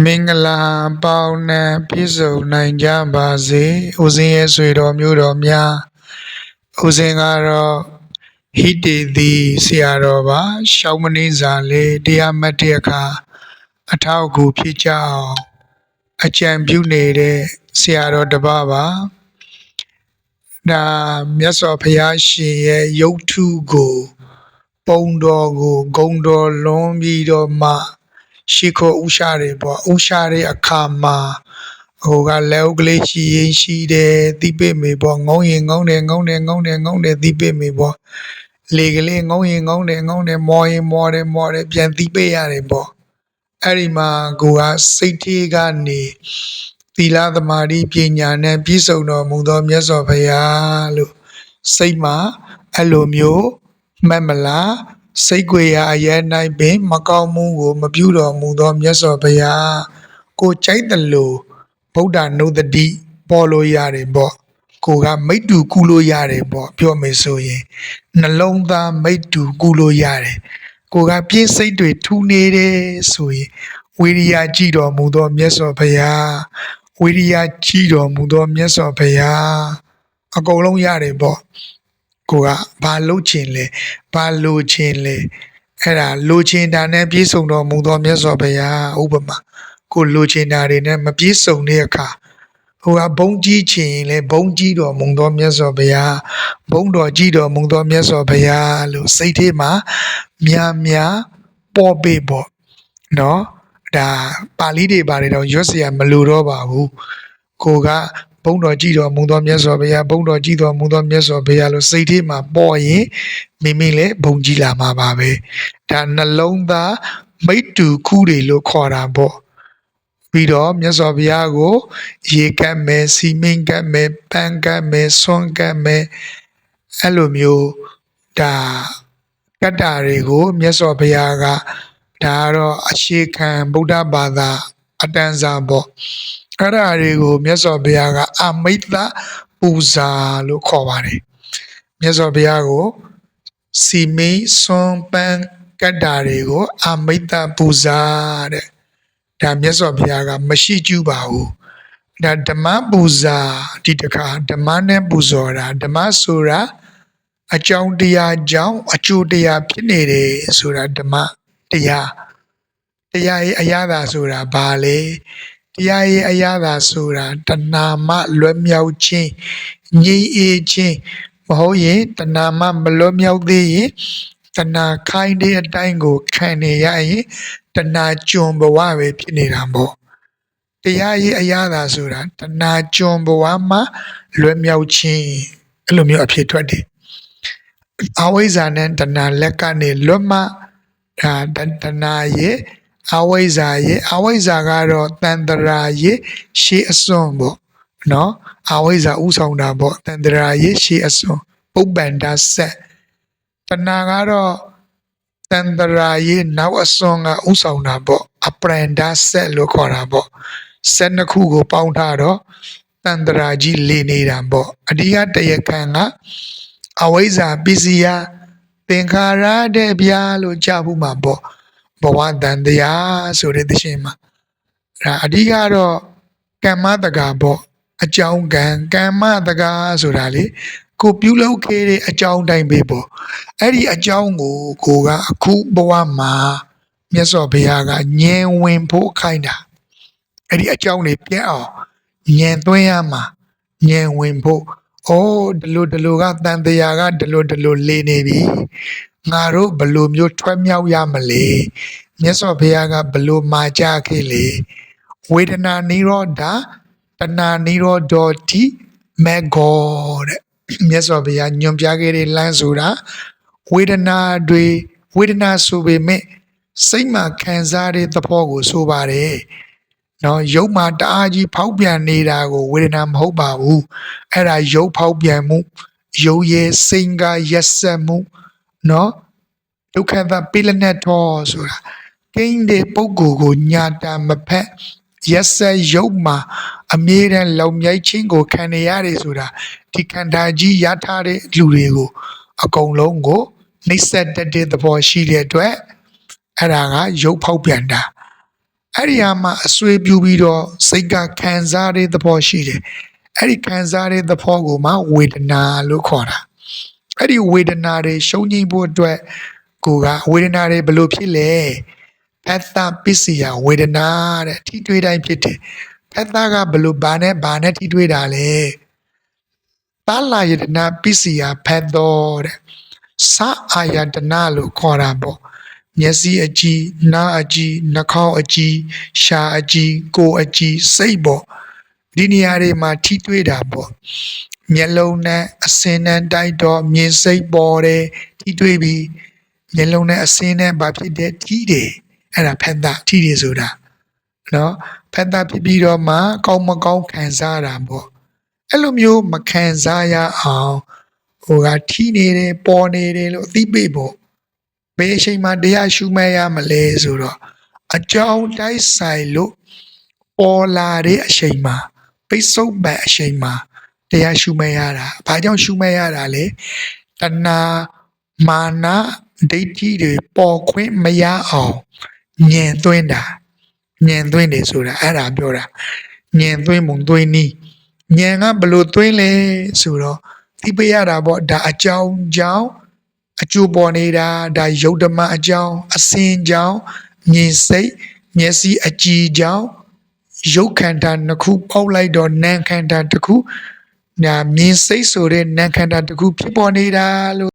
မင်္ဂလာပေါင်းနဲ့ပြည့်စုံနိုင်ကြပါစေဦးဇင်းရဲ့ဆွေတော်မျိုးတော်များဦးဇင်းကတော့ဟိတေသည်ဆရာတော်ပါရှောင်းမင်းစာလေးတရားမှတ်တဲ့အခါအထောက်အကူဖြစ်ကြအောင်အကြံပြုနေတဲ့ဆရာတော်တစ်ပါးပါဒါမြတ်စွာဘုရားရှင်ရဲ့ရုပ်ထုကို ပုံတော်ကိုဂုံတော်လွန်ပြီးတော့မှ ရှိခိုးဥရှာတယ်ပေါ့ဥရှာတဲ့အခါမှာဟိုကလက်ဥကလေးရှိရင်ရှိတယ်တိပိမေပေါ့ငုံရင်ငုံတယ်ငုံတယ်ငုံတယ်ငုံတယ်တိပိမေပေါ့လေကလေးငုံရင်ငုံတယ်ငုံတယ်မော်ရင်မော်တယ်မော်တယ်ပြန်တိပိရတယ်ပေါ့အဲ့ဒီမှာကိုကစိတ်သေးကနေသီလသမာဓိပညာနဲ့ပြည့်စုံတော်မူသောမြတ်စွာဘုရားလို့စိတ်မှာအဲ့လိုမျိုးမှတ်မလား စိတ်ကြွေရာအရဲ၌ပင် မကောင်းမှုကို မပြုတော်မူသော မြတ်စွာဘုရားကို ကြိုက်တယ်လို့ဗုဒ္ဓနုဒတိပေါ်လို့ရတယ်ပေါ့ကိုကမိတ္တူကုလို့ရတယ်ပေါ့ပြောမယ်ဆိုရင်နှလုံးသားမိတ္တူကုလို့ရတယ်ကိုကပြည့်စိတ်တွေထူနေတယ်ဆိုရင်ဝိရိယကြည်တော်မူသောမြတ်စွာဘုရားဝိရိယကြည်တော်မူသောမြတ်စွာဘုရားအကုန်လုံးရတယ်ပေါ့ ကိုကဘာလုပ်ချင်လဲဘာလိုချင်လဲအဲ့ဒါလိုချင်တာနဲ့ပြည့်စုံတော်မူသောမြတ်စွာဘုရားဥပမာကိုလိုချင်တာတွေနဲ့မပြည့်စုံတဲ့အခါဟိုကဘုံကြီးချင်ရင်လေဘုံကြီးတော်မူသောမြတ်စွာဘုရားဘုံတော်ကြီးတော်မူသောမြတ်စွာဘုရားလို့စိတ်ထဲမှာများများပေါ်ပေပေါ့နော်ဒါပါဠိတွေပါတယ်တော့ရွတ်เสียမလိုတော့ပါဘူးကိုက ဘုံတော်ကြည်တော်မူသောမြတ်စွာဘုရားဘုံတော်ကြည်တော်မူသောမြတ်စွာဘုရားလို့စိတ်ထဲမှာပေါ်ရင်မိမိလည်းဘုံကြည်လာမှာပါပဲဒါနှလုံးသားမိတ္တူခုတွေလို့ခေါ်တာပေါ့ပြီးတော့မြတ်စွာဘုရားကိုရေကတ်မယ်စီမင်းကတ်မယ်ပန်းကတ်မယ်ဆွန်ကတ်မယ်အဲ့လိုမျိုးဒါကတ္တာတွေကိုမြတ်စွာဘုရားကဒါကတော့အရှိခံဗုဒ္ဓဘာသာအတန်းစားပေါ့ အဲ့ဒါတွေကိုမြတ်စွာဘုရားကအမိတ္တပူဇာလို့ခေါ်ပါတယ်မြတ်စွာဘုရားကိုစီမင်းဆွန်ပန်းကတ္တာတွေကိုအမိတ္တပူဇာတဲ့ဒါမြတ်စွာဘုရားကမရှိကျူးပါဘူးဒါဓမ္မပူဇာဒီတခါဓမ္မနဲ့ပူဇော်တာဓမ္မဆိုတာအကြောင်းတရားကြောင့်အကျိုးတရားဖြစ်နေတယ်ဆိုတာဓမ္မတရားတရားရဲ့အရာသာဆိုတာဘာလဲ တရားရဲ့အရာသာဆိုတာတဏှာမလွတ်မြောက်ခြင်းငြိမ်းအေးခြင်းမဟုတ်ရင်တဏှာမမလွတ်မြောက်သေးရင်တဏှာခိုင်းတဲ့အတိုင်းကိုခံနေရရင်တဏှာကျွန်ဘဝပဲဖြစ်နေတာပေါ့တရားရဲ့အရာသာဆိုတာတဏှာကျွန်ဘဝမှာလွတ်မြောက်ခြင်းအဲ့လိုမျိုးအဖြစ်ထွက်တယ်အဝိဇ္ဇာနဲ့တဏှာလက်ကနေလွတ်မှဒါတဏှာရဲ့ အဝိဇ္ဇာရဲ့အဝိဇ္ဇာကတော့တန်တရာရဲ့ရှေးအစွန်းပေါ့နော်အဝိဇ္ဇာဥဆောင်တာပေါ့တန်တရာရဲ့ရှေးအစွန်းပုပ္ပန္ဒဆက်တဏှာကတော့တန်တရာရဲ့နောက်အစွန်းကဥဆောင်တာပေါ့အပရန္ဒဆက်လို့ခေါ်တာပေါ့ဆက်နှစ်ခုကိုပေါင်းထားတော့တန်တရာကြီးလေနေတာပေါ့အဓိကတရားခံကအဝိဇ္ဇာပစ္စယသင်္ခါရတဲ့ဗျာလို့ကြားဘူးမှာပေါ့ ဘဝတန်တရားဆိုတဲ့သရှင်မှာဒါအဓိကတော့ကမ္မတကာပေါ့အကြောင်းကံကမ္မတကာဆိုတာလေကိုပြုလုပ်ခဲ့တဲ့အကြောင်းတိုင်းပဲပေါ့အဲ့ဒီအကြောင်းကိုကိုကအခုဘဝမှာမြတ်စွာဘုရားကဉာဏ်ဝင်ဖို့ခိုင်းတာအဲ့ဒီအကြောင်းတွေပြတ်အောင်ဉာဏ်သွင်းရမှာဉာဏ်ဝင်ဖို့ဩဒီလိုဒီလိုကတန်တရားကဒီလိုဒီလိုလေးနေပြီ ငါတို့ဘယ်လိုမျိုးထွက်မြောက်ရမလဲမြတ်စွာဘုရားကဘယ်လိုမာကြခဲ့လေဝေဒနာနိရောဓတဏှာနိရောဓတိမေဂောတဲ့မြတ်စွာဘုရားညွန်ပြခဲ့တဲ့လမ်းဆိုတာဝေဒနာတွေဝေဒနာဆိုပေမဲ့စိတ်မှာခံစားတဲ့သဘောကိုဆိုပါတယ်နော်ရုပ်မှာတအားကြီးဖောက်ပြန်နေတာကိုဝေဒနာမဟုတ်ပါဘူးအဲ့ဒါရုပ်ဖောက်ပြန်မှုရုပ်ရဲ့စိတ်ကရက်ဆက်မှု နော်ဒုက္ခသပိလနဲ့ထောဆိုတာကိန်းတဲ့ပုဂ္ဂိုလ်ကိုညာတာမဖက်ရက်ဆက်ရုပ်မှာအမြဲတမ်းလုံမြိုက်ခြင်းကိုခံနေရတယ်ဆိုတာဒီခန္ဓာကြီးရထားတဲ့လူတွေကို အကုန်လုံးကိုနှိမ့်ဆက်တတ်တဲ့သဘောရှိတဲ့အတွက်အဲ့ဒါကရုပ်ဖောက်ပြန်တာအဲ့ဒီဟာမှာအဆွေးပြုပြီးတော့စိတ်ကခံစားတဲ့သဘောရှိတယ်အဲ့ဒီခံစားတဲ့သဘောကိုမှဝေဒနာလို့ခေါ်တာ အဲ့ဒီဝေဒနာတွေရှုံးငိမ့်ဖို့အတွက်ကိုကဝေဒနာတွေဘယ်လိုဖြစ်လဲဖက်သပစ္စယဝေဒနာတဲ့ထိတွေ့တိုင်းဖြစ်တယ်ဖက်သကဘယ်လိုဘာနဲ့ဘာနဲ့ထိတွေ့တာလဲသာလာယတနာပစ္စယဖက်တော်တဲ့စာအာယတနာလို့ခေါ်တာပေါ့မျက်စိအကြည့်နားအကြည့်နှာခေါင်းအကြည့်ရှားအကြည့်ကိုယ်အကြည့်စိတ်ပေါ့ဒီနေရာတွေမှာထိတွေ့တာပေါ့ မျက်လုံးနဲ့အစင်းနဲ့တိုက်တော့မြင်စိတ်ပေါ်တယ်ထိတွေ့ပြီးမျက်လုံးနဲ့အစင်းနဲ့ဘာဖြစ်တယ်ထိတယ်အဲ့ဒါဖက်တာထိတယ်ဆိုတာနော်ဖက်တာဖြစ်ပြီးတော့မှကောင်းမကောင်းခံစားတာပေါ့အဲ့လိုမျိုးမခံစားရအောင်ဟိုကထိနေတယ်ပေါ်နေတယ်လို့အသိပေးဖို့ဘယ်အချိန်မှတရားရှုမှတ်ရမလဲဆိုတော့အကြောင်းတိုက်ဆိုင်လို့ပေါ်လာတဲ့အချိန်မှာပိတ်ဆုပ်ပံအချိန်မှာ တရားရှုမှတ်ရတာ။ဘာကြောင့်ရှုမှတ်ရတာလဲ။တဏှာမာနဒိဋ္ဌိတွေပေါ်ခွင့်မရအောင်ညင်သွင်းတာညင်သွင်းတယ်ဆိုတာအဲ့ဒါပြောတာညင်သွင်းပုံသွင်းနီးညင်ကဘယ်လို့သွင်းလဲဆိုတော့သိပေးရတာပေါ့ဒါအကြောင်းကြောင့်အကျိုးပေါ်နေတာဒါယုတ်ဓမ္မအကြောင်းအစင်ကြောင့်မြင်စိတ်မျက်စိအကြည်ကြောင့်ရုပ်ခန္ဓာနှစ်ခုပေါက်လိုက်တော့နာမ်ခန္ဓာတစ်ခုညာ မြင်စိတ်ဆိုတဲ့နာမ်ခန္ဓာတစ်ခုဖြစ်ပေါ်နေတာလို့